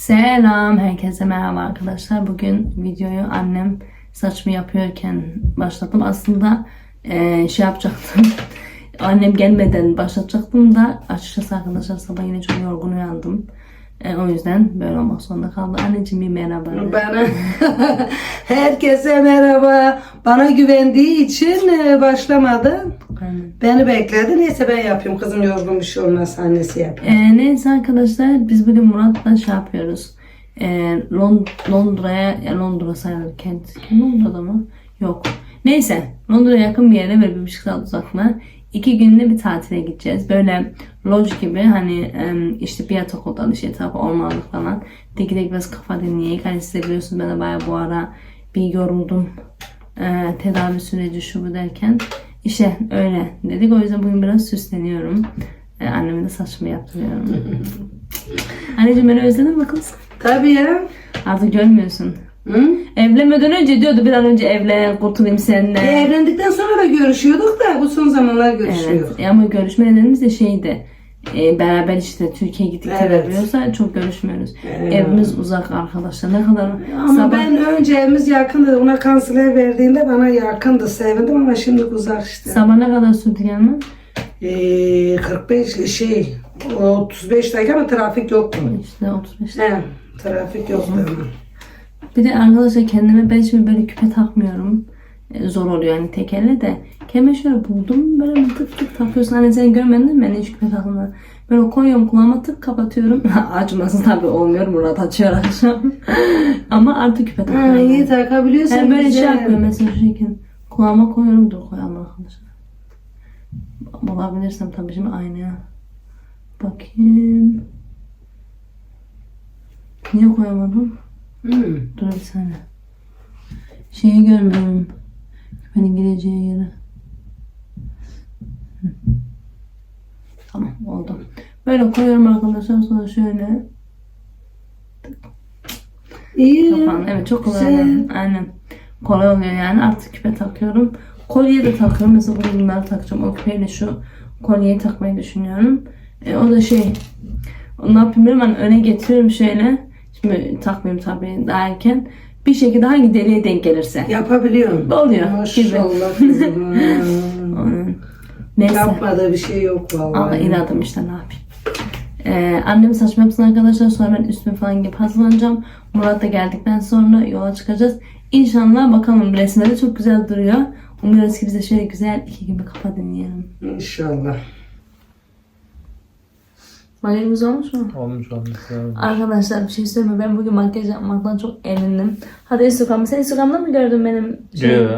Selam herkese merhaba arkadaşlar. Bugün videoyu annem saçımı yapıyorken başlattım. Aslında eee, şey yapacaktım. Annem gelmeden başlatacaktım da açıkçası arkadaşlar sabah yine çok yorgun uyandım. E, o yüzden böyle olmak zorunda kaldı. Anneciğim bir merhaba. Bana herkese merhaba. Bana güvendiği için e, başlamadı. Aynen. Beni bekledi. Neyse ben yapayım. Kızım yorgun bir şey olmaz. Annesi yapıyor. E, neyse arkadaşlar biz bugün Murat'la şey yapıyoruz. E, Lond- Londra'ya, ya Londra sayılır kent. Londra'da mı? Yok. Neyse Londra'ya yakın bir yere böyle bir buçuk saat uzaklığa iki günde bir tatile gideceğiz. Böyle lodge gibi hani işte bir yatak odalı işte etrafı ormanlık falan. Tek de biraz kafa dinleyek. Hani siz de biliyorsunuz ben de bayağı bu ara bir yoruldum. E, tedavi süreci şu bu derken. İşte öyle dedik. O yüzden bugün biraz süsleniyorum. E, annemin de saçımı yaptırıyorum. Anneciğim beni özledin mi kız? Tabii ya. Artık görmüyorsun. Hı? Evlenmeden önce diyordu bir an önce evlen kurtulayım seninle. E, evlendikten sonra da görüşüyorduk da bu son zamanlar görüşüyor. Evet. Ama görüşme nedenimiz de şeydi. e, beraber işte Türkiye'ye gittik Evet. evet. çok görüşmüyoruz. Evet. Evimiz uzak arkadaşlar. Ne kadar Ama sabah ben önce evimiz yakındı. Ona kanser verdiğinde bana yakındı. Sevindim ama şimdi uzak işte. sabah ne kadar sürdü gelmen? E, 45 şey 35 dakika ama trafik yoktu. İşte 35. He, trafik yoktu ama. Bir de arkadaşlar kendime ben şimdi böyle küpe takmıyorum. E, Zor oluyor yani tek elle de. Kendime şöyle buldum böyle tık tık takıyorsun. Hani seni görmedin değil mi? Ben hiç küpe takmıyorum. Böyle koyuyorum kulağıma tık kapatıyorum. Açması tabii olmuyor. Murat açıyor akşam. Ama artık küpe Ha, takmıyorum. iyi takabiliyorsan Yani böyle şey yapıyorum mesela şu şekilde. Kulağıma koyuyorum dur koyalım arkadaşlar. Bulabilirsem tabii şimdi aynaya. Bakayım. Niye koyamadım? Hmm. Dur bir saniye. Şeyi görmüyorum. Küpenin gireceği yeri. Hı. Tamam oldu. Böyle koyuyorum arkadaşlar sonra şöyle İyi. kapağını. Evet çok kolay Güzel. Aynen. Kolay oluyor yani. Artık küpe takıyorum. Kolye de takıyorum. Mesela bugün bunları takacağım. O küpeyle şu kolyeyi takmayı düşünüyorum. E, o da şey ne yapayım bilmiyorum. Hani öne getiriyorum şöyle. Takmayayım tabii daha erken. Bir şekilde hangi deliğe denk gelirse. Yapabiliyorum. Oluyor gibi. Maşallah kızım. Neyse. Yapmadığı bir şey yok Allah vallahi. inadım işte ne yapayım. Ee, annem saçma yapsın arkadaşlar. Sonra ben üstümü falan giyip hazırlanacağım. Murat da geldikten sonra yola çıkacağız. İnşallah bakalım resimde de çok güzel duruyor. Umuyoruz ki bize şöyle güzel iki gibi kafa dinleyelim. İnşallah. Makyajımız olmuş mu? Olmuş olmuş. Arkadaşlar bir şey söyleyeyim mi? Ben bugün makyaj yapmaktan çok erindim. Hadi Instagram'ı. Sen Instagram'da mı gördün benim? şey- Yo.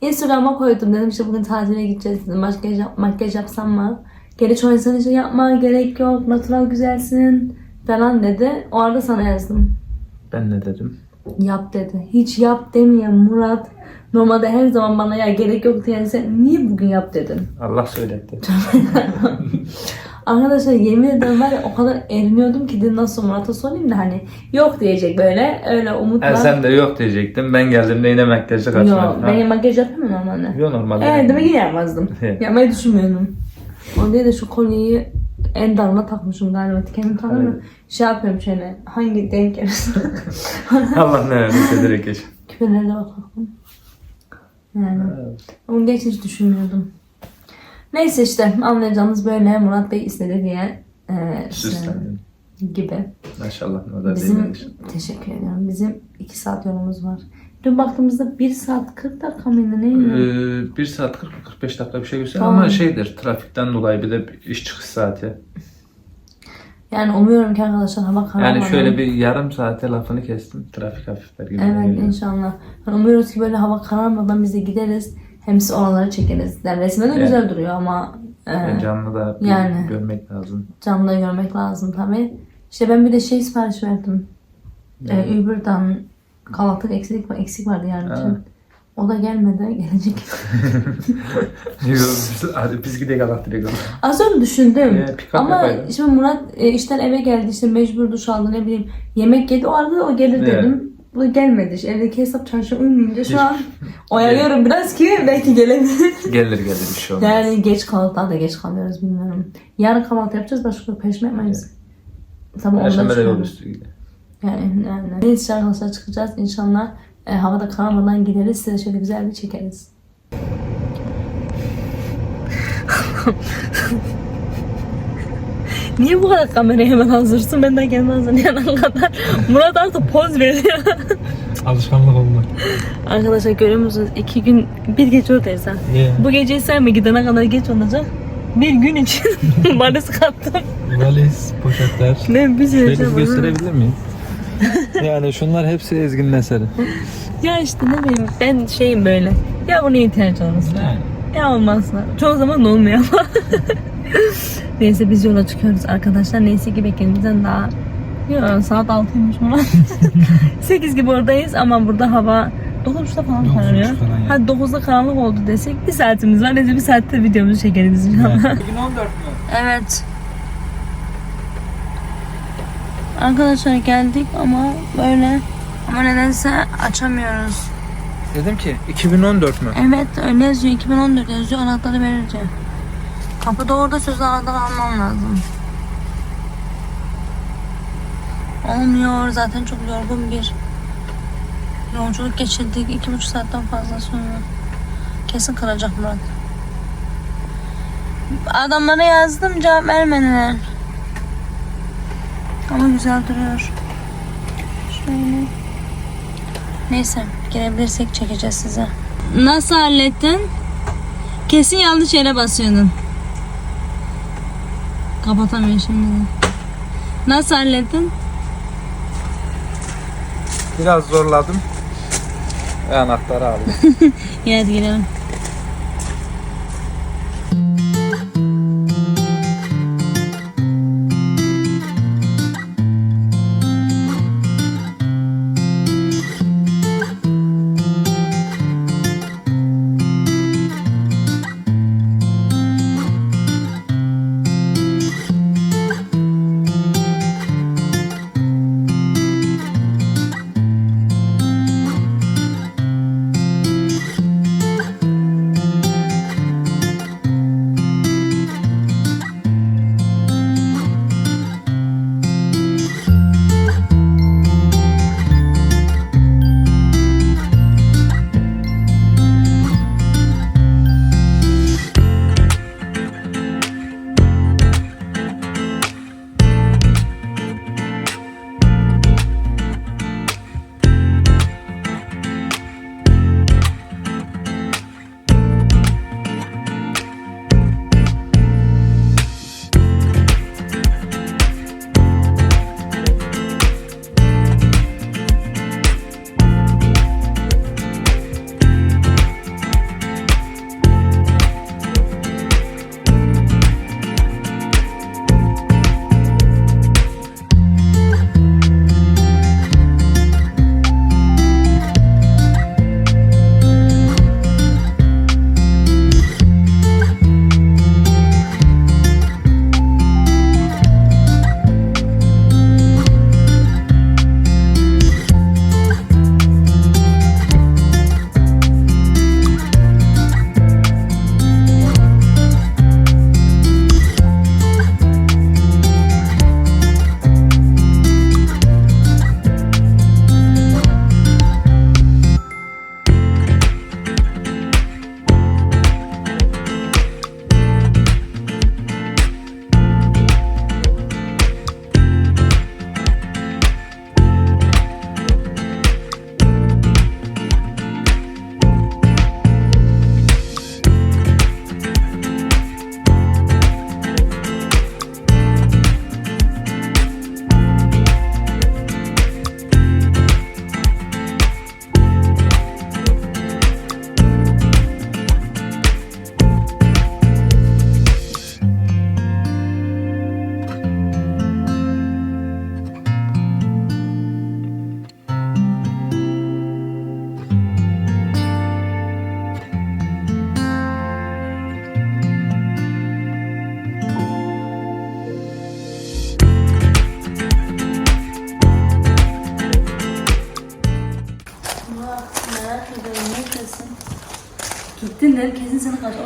Instagram'a koydum dedim işte bugün tatile gideceğiz dedim. Makyaj, yap, makyaj yapsam mı? Geri çoğu insan işte yapma gerek yok natural güzelsin falan dedi. O arada sana yazdım. Ben ne dedim? Yap dedi. Hiç yap demeyen Murat. Normalde her zaman bana ya gerek yok diyen sen niye bugün yap dedin? Allah söyletti. Arkadaşlar yemin ederim ya o kadar eriniyordum ki dedim nasıl Murat'a sorayım da hani yok diyecek böyle öyle umutla. Ha, sen de yok diyecektim. Ben geldiğimde yine makyajı Yok kaçmadım. ben makyaj yapmıyorum normalde. Yok normalde. Evet demek ki yapmazdım. Evet. Yapmayı düşünmüyordum. O diye de şu kolyeyi en darına takmışım galiba. Kendimi tanımıyorum. Şey yapıyorum şöyle. Hangi denk gelirse. Allah ne verdiyse direkt geç. Küpeleri de bakalım. Yani. Onu geç hiç düşünmüyordum. Neyse işte anlayacağınız böyle Murat Bey istedi diye e, Süslendim. gibi. Maşallah. O da Bizim teşekkür ediyorum. Bizim 2 saat yolumuz var. Dün baktığımızda 1 saat 40 dakika mıydı neydi? Ee, 1 saat 40-45 dakika bir şey gösteriyor Tamam. ama şeydir trafikten dolayı bir de iş çıkış saati. Yani umuyorum ki arkadaşlar hava kararmadan. Yani şöyle bir yarım saate lafını kestim. Trafik hafifler gibi. Evet geliyor. inşallah. Yani umuyoruz ki böyle hava kararmadan biz de gideriz. Hem siz oraları çekeriz. Yani resimde de Evet. güzel duruyor ama e, Yani canlı da bir Yani. görmek lazım. canlı da görmek lazım tabii. İşte ben bir de şey sipariş verdim. E, Uber'dan kahvaltılık eksik, eksik vardı yarın Ha. için. O da gelmedi. Gelecek. biz, hadi biz gidelim Allah direkt. Az önce düşündüm. Ee, pick up Ama yapaydın. şimdi Murat e, işten eve geldi işte mecbur duş aldı ne bileyim yemek yedi o arada o gelir Evet. dedim. Bu gelmedi işte evdeki hesap çarşı uymayınca şu an oyalıyorum biraz ki belki gelebilir. Gelir gelir bir şey olmaz. yani geç kaldık daha da geç kalıyoruz bilmiyorum. Yarın kahvaltı yapacağız başka peşme yapmayız. Tamam ondan Perşembe de yol sonra. üstü gidiyor. Yani, yani. Neyse arkadaşlar çıkacağız inşallah. E, havada kararmadan gideriz. Size şöyle güzel bir çekeriz. Niye bu kadar kameraya hemen hazırsın? Ben de kendime hazırlayana kadar. Murat artık poz veriyor. Alışkanlık oldu. Arkadaşlar görüyor musunuz? İki gün, bir gece oradayız ha. Niye? Bu gece sen mi gidene kadar geç olacak? Bir gün için valiz kattım. Valiz, poşetler. Ne bir şey var. gösterebilir miyim? yani şunlar hepsi Ezgi'nin eseri. Ya işte ne bileyim ben şeyim böyle. Ya buna ihtiyaç olursa. Ya olmazsa. Çoğu zaman olmuyor ama. Neyse biz yola çıkıyoruz arkadaşlar. Neyse ki beklediğimizden daha Yo, saat 6'ymış mı? 8 gibi oradayız ama burada hava 9.30'da falan falan yani. Hadi 9'da karanlık oldu desek bir saatimiz var. Neyse bir saatte videomuzu çekeriz inşallah. 2014 mü? Evet. Arkadaşlar geldik ama böyle ama nedense açamıyoruz. Dedim ki 2014 mü? Evet öyle yazıyor 2014 yazıyor anahtarı vereceğim. Kapıda orada sözlü anahtarı almam lazım. Olmuyor zaten çok yorgun bir yolculuk geçirdik iki buçuk saatten fazla sonra. Kesin kıracak Murat. Adamlara yazdım cevap vermediler. Ama güzel duruyor. Şöyle. Neyse girebilirsek çekeceğiz size. Nasıl hallettin? Kesin yanlış yere basıyordun. Kapatamıyor şimdi. Nasıl hallettin? Biraz zorladım. Ve anahtarı aldım. Hadi girelim.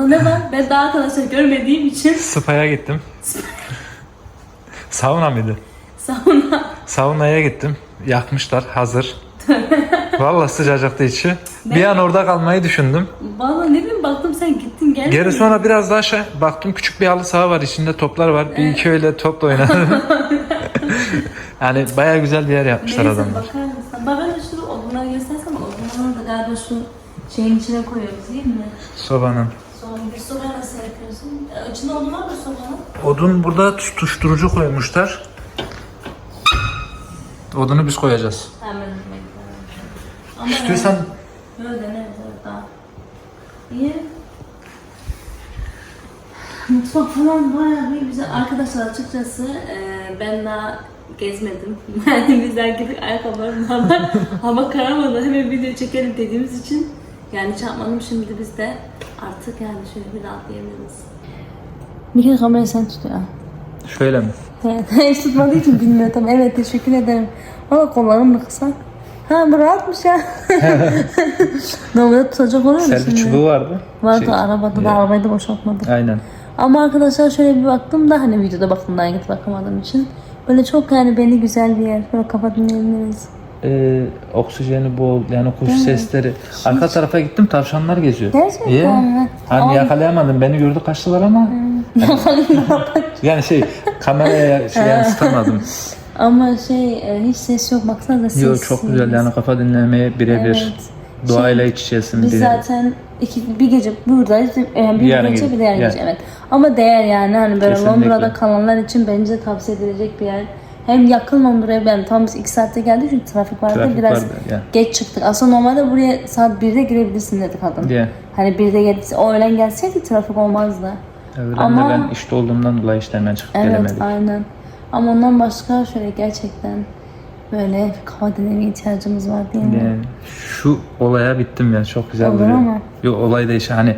Orada ne var? Ben daha arkadaşlar görmediğim için Spa'ya gittim. Sauna mıydı? sauna. Saunaya gittim. yakmışlar hazır. Vallahi sıcacıktı içi. Bir an orada kalmayı düşündüm. Valla ne bileyim baktım sen gittin gel. Geri sonra biraz daha aşağı baktım küçük bir halı saha var içinde toplar var. Bir iki öyle top da oynadım. yani baya güzel bir yer yapmışlar Neyse adamlar. bakar mısın? Bak ben de şu odunları göstersem odunları da galiba şu şeyin içine koyuyoruz değil mi? Sobanın. Sonra bir sobayı nasıl yapıyorsun? E, İçinde odun var mı sobanın? Odun burada tutuşturucu koymuşlar. Odunu biz koyacağız. Hemen Ama İstiyorsan Böyle deneriz evet daha. İyi. Mutfak falan bayağı bir güzel. Arkadaşlar açıkçası e, ben daha gezmedim. Yani biz daha gidip ayakkabılarım hava, hava kararmadan hemen video çekelim dediğimiz için yani çarpmadım şimdi biz de artık yani şöyle bir rahatlayabiliriz. Bir kere kamerayı sen tut ya. şöyle mi? Evet, hiç tutmadığı için bilmiyordum. Evet teşekkür ederim. Ama kollarım mı kısa? Ha bu rahatmış ya. Normalde tutacak oluyor mu şimdi? çubuğu vardı. Vardı Şey- arabada da arabayı da boşaltmadık. Aynen. Ama arkadaşlar şöyle bir baktım da hani videoda baktım daha gidip bakamadığım için. Böyle çok yani beni güzel bir yer. Böyle kafa dinleyebiliriz. Ee, oksijeni bol yani kuş sesleri. Arka tarafa gittim tavşanlar geziyor. Gerçekten Yeah. mi? Hani Ay. yakalayamadım. Beni gördü kaçtılar ama. yani şey kameraya şey yansıtamadım. Ama şey e, hiç ses yok baksana da ses. Yo çok güzel yani kafa dinlemeye birebir. Evet. Doğayla iç içesin Biz bir. zaten iki, bir gece buradayız. Yani bir Yarın gece bir yarın. gece evet. Ama değer yani hani böyle Kesinlikle. Londra'da kalanlar için bence tavsiye edilecek bir yer. Hem yakın Londra'ya ben tam biz 2 saatte geldik çünkü trafik vardı Trafik biraz vardı, ya. geç çıktık. Aslında normalde buraya saat 1'de girebilirsin dedi kadın. Diye. Hani 1'de gelirse o öğlen gelseydi trafik olmazdı. Öğlen Ama- de ben işte olduğumdan dolayı işte hemen çıkıp Evet gelemedik. aynen. Ama ondan başka şöyle gerçekten böyle kafa dinlemeye ihtiyacımız var değil mi? Yani şu olaya bittim yani çok güzel Olur duruyor. ama. Yok olay da işte hani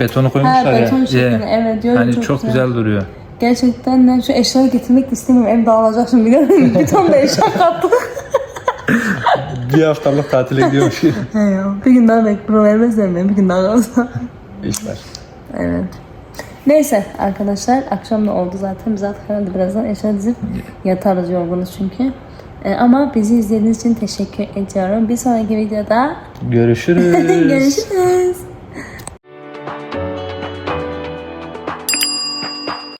betonu koymuşlar Ha ya. beton şeklinde Yeah. evet. Yo, Hani çok, güzel. duruyor. Gerçekten ben şu eşyaları getirmek de istemiyorum. Ev dağılacak şimdi biliyor musun? Bir ton da eşya kattık. bir haftalık tatile gidiyormuş. He ya. Bir gün daha bekliyorum. Vermezler mi? Bir gün daha kalsa. İş var. evet. Neyse arkadaşlar akşam da oldu zaten. Biz artık herhalde birazdan eşya dizip yatarız yorgunuz çünkü. Ee, ama bizi izlediğiniz için teşekkür ediyorum. Bir sonraki videoda Görüşürüz. görüşürüz.